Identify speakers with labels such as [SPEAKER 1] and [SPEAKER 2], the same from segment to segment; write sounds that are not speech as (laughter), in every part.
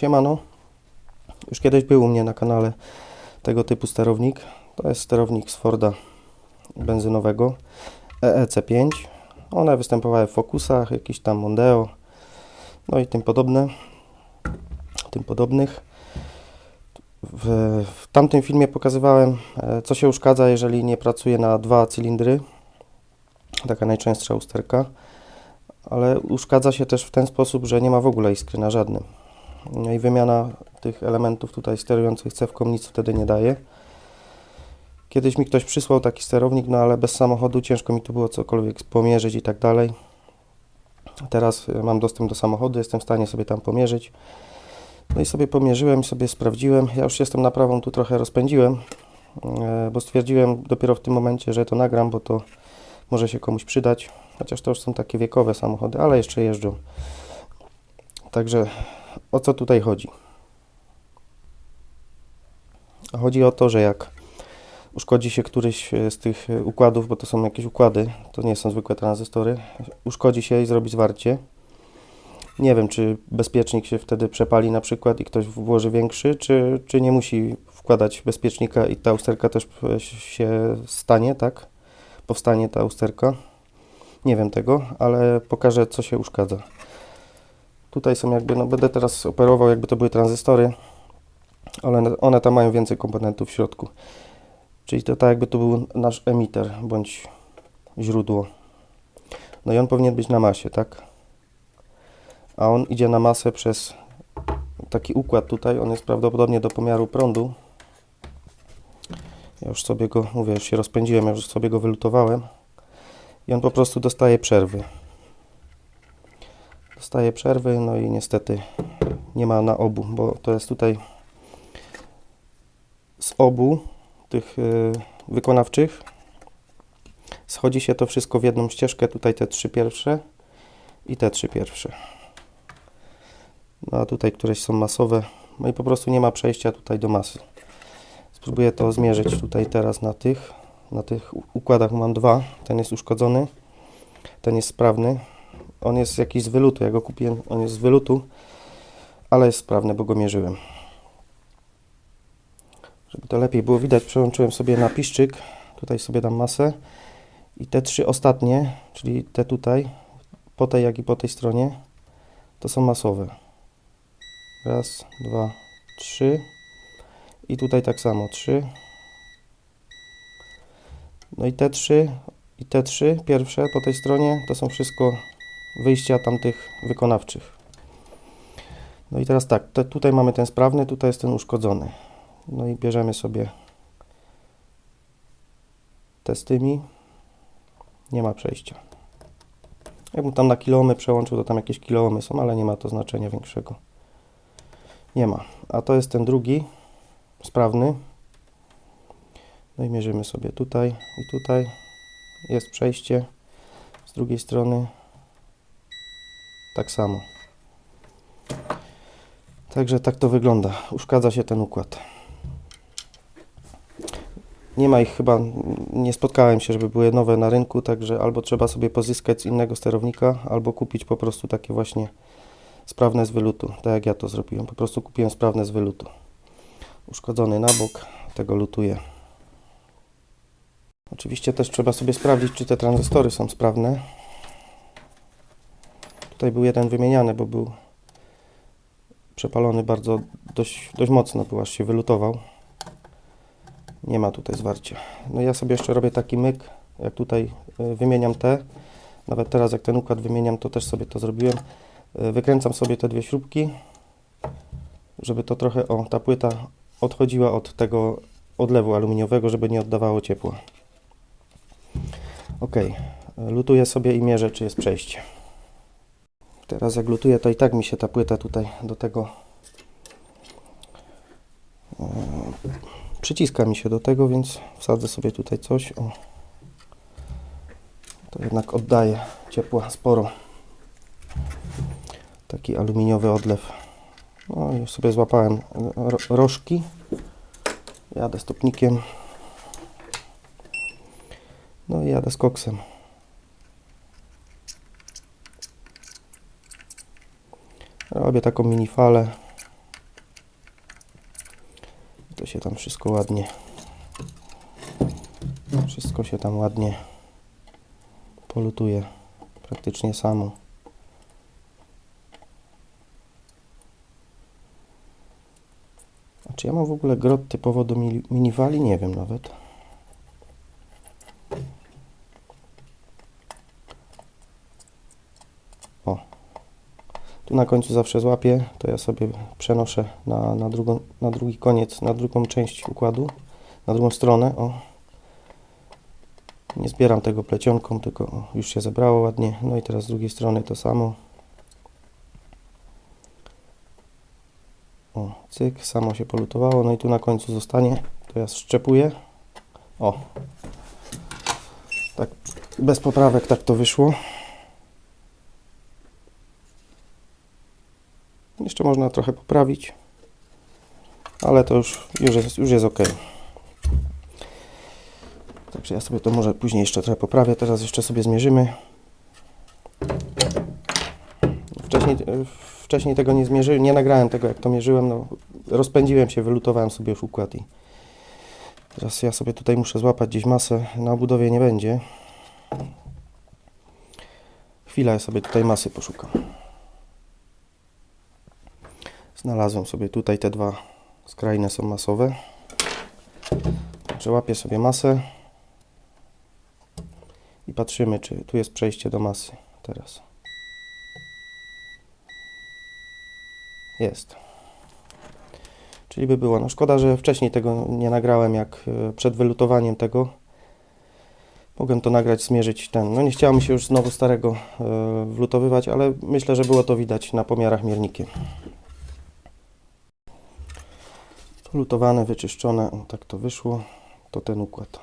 [SPEAKER 1] Siemano. Już kiedyś był u mnie na kanale tego typu sterownik. To jest sterownik z Forda benzynowego E EEC5. One występowały w Focusach, jakiś tam Mondeo, no i tym podobne. Tym podobnych. W, w tamtym filmie pokazywałem, e, co się uszkadza, jeżeli nie pracuje na dwa cylindry. Taka najczęstsza usterka. Ale uszkadza się też w ten sposób, że nie ma w ogóle iskry na żadnym. No i wymiana tych elementów tutaj sterujących cewką nic wtedy nie daje. Kiedyś mi ktoś przysłał taki sterownik, no ale bez samochodu ciężko mi to było cokolwiek pomierzyć i tak dalej. Teraz e, mam dostęp do samochodu, jestem w stanie sobie tam pomierzyć. No i sobie pomierzyłem, sobie sprawdziłem. Ja już jestem naprawą tu trochę rozpędziłem, e, bo stwierdziłem dopiero w tym momencie, że to nagram, bo to może się komuś przydać. Chociaż to już są takie wiekowe samochody, ale jeszcze jeżdżą. Także o co tutaj chodzi? Chodzi o to, że jak uszkodzi się któryś e, z tych e, układów, bo to są jakieś układy, to nie są zwykłe tranzystory, uszkodzi się i zrobi zwarcie. Nie wiem, czy bezpiecznik się wtedy przepali na przykład i ktoś włoży większy, czy, czy nie musi wkładać bezpiecznika i ta usterka też e, się stanie, tak? Powstanie ta usterka. Nie wiem tego, ale pokażę, co się uszkadza. Tutaj są jakby, no będę teraz operował, jakby to były tranzystory, ale one tam mają więcej komponentów w środku. Czyli to tak jakby to był nasz emiter, bądź źródło. No i on powinien być na masie, tak? A on idzie na masę przez taki układ tutaj. On jest prawdopodobnie do pomiaru prądu. Ja już sobie go, mówię, już się rozpędziłem, ja już sobie go wylutowałem. I on po prostu dostaje przerwy. Dostaje przerwy, no i niestety nie ma na obu, bo to jest tutaj z obu tych y, wykonawczych schodzi się to wszystko w jedną ścieżkę, tutaj te trzy pierwsze i te trzy pierwsze. No a tutaj któreś są masowe, no i po prostu nie ma przejścia tutaj do masy. Spróbuję to zmierzyć tutaj teraz na tych, na tych układach mam dwa, ten jest uszkodzony, ten jest sprawny, on jest jakiś z wylutu, ja go kupiłem, on jest z wylutu, ale jest sprawny, bo go mierzyłem. Żeby to lepiej było widać, przełączyłem sobie na piszczyk, tutaj sobie dam masę i te trzy ostatnie, czyli te tutaj, po tej jak i po tej stronie, to są masowe. Raz, dwa, trzy i tutaj tak samo, trzy. No i te trzy i te trzy pierwsze po tej stronie to są wszystko wyjścia tamtych wykonawczych. No i teraz tak, te, tutaj mamy ten sprawny, tutaj jest ten uszkodzony. No i bierzemy sobie te z tymi. Nie ma przejścia. Jakbym tam na kiloomy przełączył, to tam jakieś kiloomy są, ale nie ma to znaczenia większego. Nie ma. A to jest ten drugi, sprawny. No i mierzymy sobie tutaj i tutaj. Jest przejście. Z drugiej strony tak samo. Także tak to wygląda. Uszkadza się ten układ. Nie ma ich chyba, nie spotkałem się, żeby były nowe na rynku, także albo trzeba sobie pozyskać z innego sterownika, albo kupić po prostu takie właśnie sprawne z wylutu, tak jak ja to zrobiłem. Po prostu kupiłem sprawne z wylutu. Uszkodzony na bok, tego lutuję. Oczywiście też trzeba sobie sprawdzić, czy te tranzystory są sprawne. Tutaj był jeden wymieniany, bo był przepalony bardzo dość, dość mocno, był aż się wylutował. Nie ma tutaj zwarcia. No ja sobie jeszcze robię taki myk, jak tutaj y, wymieniam te. Nawet teraz jak ten układ wymieniam, to też sobie to zrobiłem. Y, wykręcam sobie te dwie śrubki, żeby to trochę, o ta płyta odchodziła od tego odlewu aluminiowego, żeby nie oddawało ciepła. Ok, lutuję sobie i mierzę, czy jest przejście. Teraz jak lutuję, to i tak mi się ta płyta tutaj do tego e, przyciska mi się do tego, więc wsadzę sobie tutaj coś. O. To jednak oddaje ciepła sporo. Taki aluminiowy odlew. No i sobie złapałem ro rożki. Jadę stopnikiem. No i jadę z koksem. Robię taką mini falę. To się tam wszystko ładnie. Wszystko się tam ładnie polutuje praktycznie samo. A czy ja mam w ogóle grot typowo do miniwali? Nie wiem nawet. Tu na końcu zawsze złapię, to ja sobie przenoszę na, na, drugą, na drugi koniec, na drugą część układu, na drugą stronę. O. Nie zbieram tego plecionką, tylko już się zebrało ładnie. No i teraz z drugiej strony to samo. O, cyk, samo się polutowało. No i tu na końcu zostanie. To ja szczepuję. O. Tak, bez poprawek tak to wyszło. Jeszcze można trochę poprawić. Ale to już, już, jest, już jest ok. Także ja sobie to może później jeszcze trochę poprawię. Teraz jeszcze sobie zmierzymy. Wcześniej, wcześniej tego nie zmierzyłem, nie nagrałem tego jak to mierzyłem. No, rozpędziłem się, wylutowałem sobie już układ i teraz ja sobie tutaj muszę złapać gdzieś masę. Na obudowie nie będzie. Chwila, ja sobie tutaj masy poszukam. Znalazłem sobie tutaj te dwa skrajne są masowe. Także łapię sobie masę i patrzymy, czy tu jest przejście do masy teraz. Jest. Czyli by było. No szkoda, że wcześniej tego nie nagrałem, jak e, przed wylutowaniem tego. Mogłem to nagrać, zmierzyć ten. No nie chciało mi się już znowu starego e, wlutowywać, ale myślę, że było to widać na pomiarach miernikiem. Polutowane, wyczyszczone, o, tak to wyszło. To ten układ.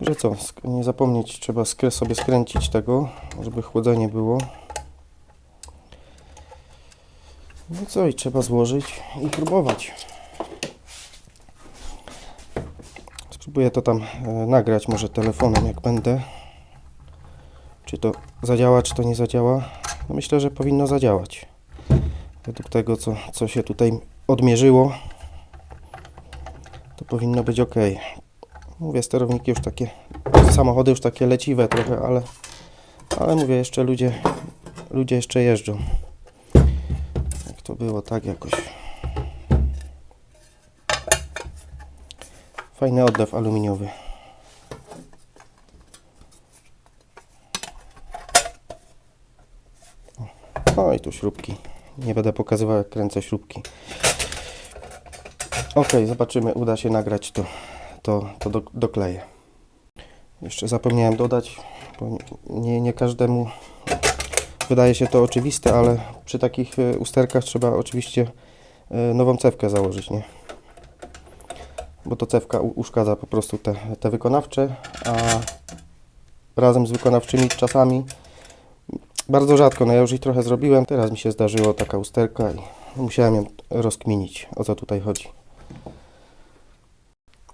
[SPEAKER 1] Że co, nie zapomnieć, trzeba sobie skręcić tego, żeby chłodzenie było. No co, i trzeba złożyć i próbować. Spróbuję to tam e, nagrać może telefonem, jak będę. Czy to zadziała, czy to nie zadziała. No myślę, że powinno zadziałać. Według tego, co, co się tutaj odmierzyło, to powinno być ok. Mówię, sterowniki już takie, samochody już takie leciwe trochę, ale, ale mówię, jeszcze ludzie, ludzie jeszcze jeżdżą. Jak to było, tak jakoś. Fajny odlew aluminiowy. O, i tu śrubki. Nie będę pokazywał, jak kręcę śrubki. Ok, zobaczymy, uda się nagrać to, to, to do, dokleję. Jeszcze zapomniałem dodać, bo nie, nie każdemu wydaje się to oczywiste, ale przy takich e, usterkach trzeba oczywiście e, nową cewkę założyć, nie? Bo to cewka uszkadza po prostu te, te wykonawcze, a razem z wykonawczymi czasami bardzo rzadko, no ja już ich trochę zrobiłem. Teraz mi się zdarzyło taka usterka i musiałem ją rozkminić, o co tutaj chodzi.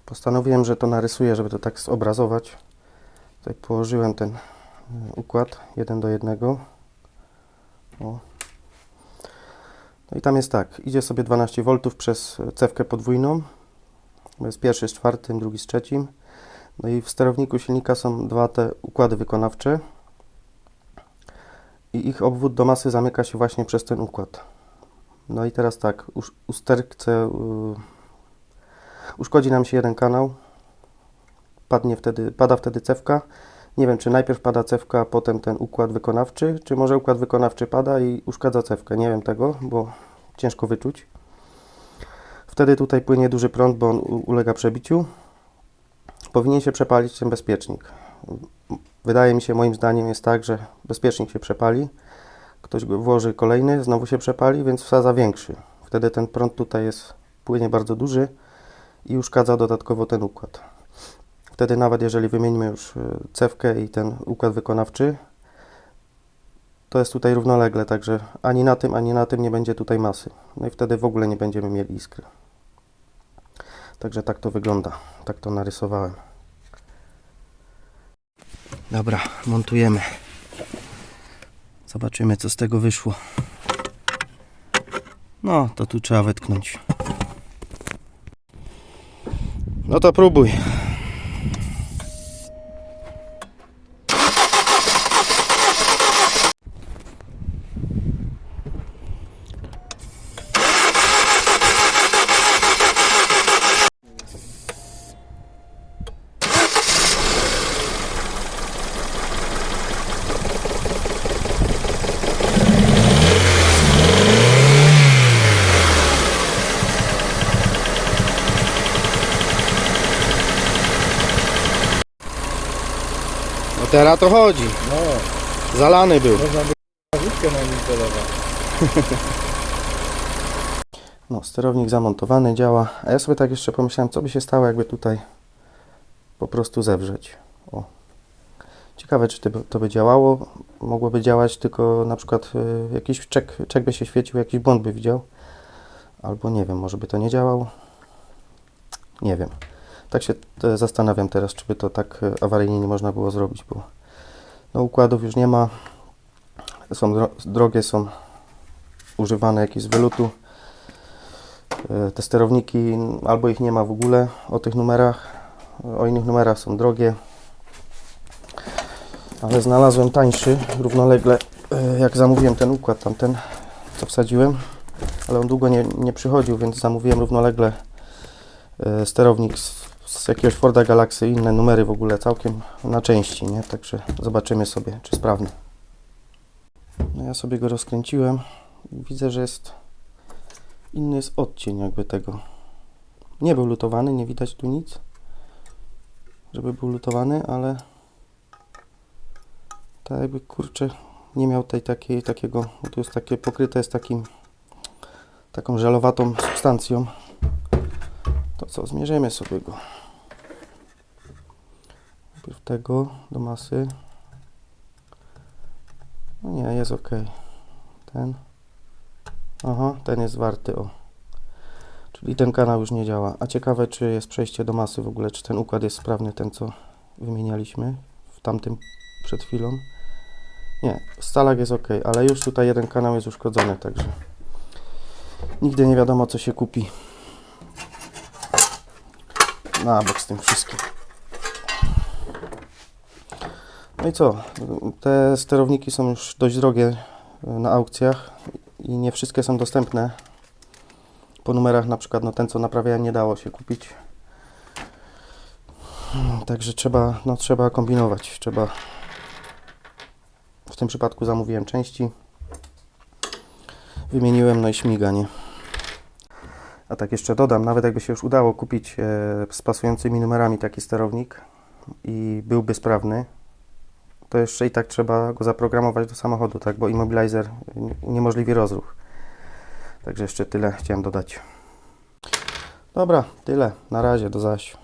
[SPEAKER 1] Postanowiłem, że to narysuję, żeby to tak zobrazować. Tutaj położyłem ten y, układ 1 do 1. O. No i tam jest tak, idzie sobie 12 V przez cewkę podwójną. Jest pierwszy z czwartym, drugi z trzecim. No i w sterowniku silnika są dwa te układy wykonawcze i ich obwód do masy zamyka się właśnie przez ten układ. No i teraz tak, usterkce uszkodzi nam się jeden kanał, padnie wtedy, pada wtedy cewka. Nie wiem, czy najpierw pada cewka, potem ten układ wykonawczy, czy może układ wykonawczy pada i uszkadza cewkę. Nie wiem tego, bo ciężko wyczuć. Wtedy tutaj płynie duży prąd, bo on ulega przebiciu. Powinien się przepalić ten bezpiecznik. Wydaje mi się, moim zdaniem jest tak, że bezpiecznik się przepali, ktoś włoży kolejny, znowu się przepali, więc wsadza większy. Wtedy ten prąd tutaj jest, płynie bardzo duży i uszkadza dodatkowo ten układ. Wtedy nawet jeżeli wymienimy już y, cewkę i ten układ wykonawczy, to jest tutaj równolegle, także ani na tym, ani na tym nie będzie tutaj masy. No i wtedy w ogóle nie będziemy mieli iskry. Także tak to wygląda, tak to narysowałem. Dobra, montujemy. Zobaczymy, co z tego wyszło. No, to tu trzeba wetknąć. No to próbuj. Teraz to chodzi.
[SPEAKER 2] No,
[SPEAKER 1] Zalany był.
[SPEAKER 2] można by wódkę na nim. (laughs)
[SPEAKER 1] No, sterownik zamontowany, działa. A ja sobie tak jeszcze pomyślałem, co by się stało, jakby tutaj po prostu zewrzeć. O. Ciekawe, czy to by- to by działało. Mogłoby działać tylko na przykład y, jakiś czek, czek by się świecił, jakiś błąd by widział. Albo nie wiem, może by to nie działało. Nie wiem. Tak się e, zastanawiam teraz, czy by to tak e, awaryjnie nie można było zrobić, bo no, układów już nie ma. Są dro drogie, są używane jakieś z wylutu. E, Te sterowniki albo ich nie ma w ogóle o tych numerach, o innych numerach są drogie. Ale znalazłem tańszy, równolegle jak zamówiłem ten układ tamten, co wsadziłem, ale on długo nie, nie przychodził, więc zamówiłem równolegle sterownik z, z jakiegoś Forda Galaxy, inne numery w ogóle całkiem na części, nie? Także zobaczymy sobie, czy sprawny. No ja sobie go rozkręciłem i widzę, że jest inny jest odcień jakby tego. Nie był lutowany, nie widać tu nic, żeby był lutowany, ale tak jakby kurczę nie miał tej takiej, takiego, bo tu jest takie pokryte jest takim taką żelowatą substancją. To co, zmierzymy sobie go. Najpierw tego do masy. No nie, jest ok. Ten. Aha, ten jest warty, o. Czyli ten kanał już nie działa. A ciekawe, czy jest przejście do masy w ogóle, czy ten układ jest sprawny, ten co wymienialiśmy w tamtym przed chwilą. Nie, stalak jest ok, ale już tutaj jeden kanał jest uszkodzony, także nigdy nie wiadomo, co się kupi. Na bok z tym wszystkim. No i co? Te sterowniki są już dość drogie e, na aukcjach i nie wszystkie są dostępne. Po numerach na przykład no ten co naprawiałem nie dało się kupić. Hmm, także trzeba no trzeba kombinować trzeba. W tym przypadku zamówiłem części. Wymieniłem no i śmiga nie a tak jeszcze dodam nawet jakby się już udało kupić e, z pasującymi numerami taki sterownik i byłby sprawny to jeszcze i tak trzeba go zaprogramować do samochodu, tak, bo immobilizer uniemożliwi rozruch. Także jeszcze tyle chciałem dodać. Dobra, tyle. Na razie, do zaś.